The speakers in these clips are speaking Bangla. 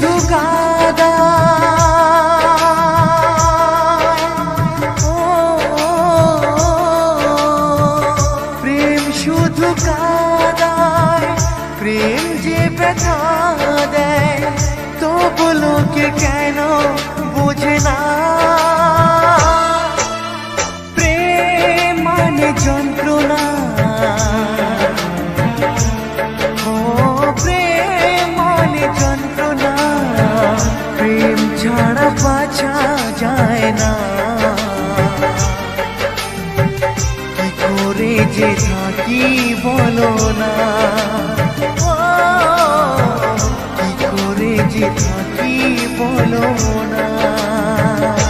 धुगादा প্রেম শুধু কাদায় প্রেম যে ব্যথা দেয় তবু লোকে কেন বোঝে না যে থাকি বলো না। কি করে যে বলো না।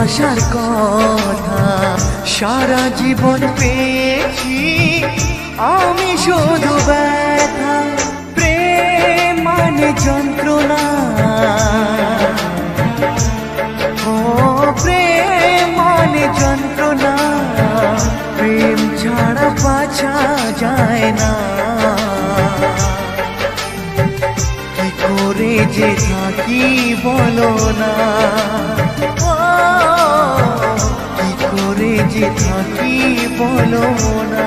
ভালোবাসার কথা। সারা জীবন পেয়েছি। আমি শুধু ব্যথা প্রেম মানে যন্ত্রণা যে থাকি বলো না? কি করে যে থাকি বলো না?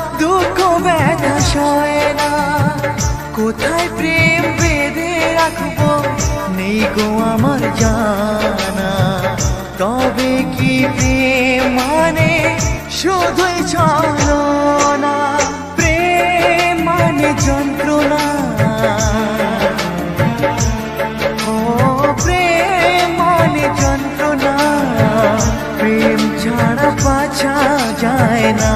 কোথায় প্রেম বেঁধে রাখব? নেই গো আমার জানা। তবে কি প্রেম মানে? শুধুই চলো না প্রেম মানে যন্ত্রণা। ও, প্রেম মানে যন্ত্রণা। প্রেম ছাড়া পাছা যায় না।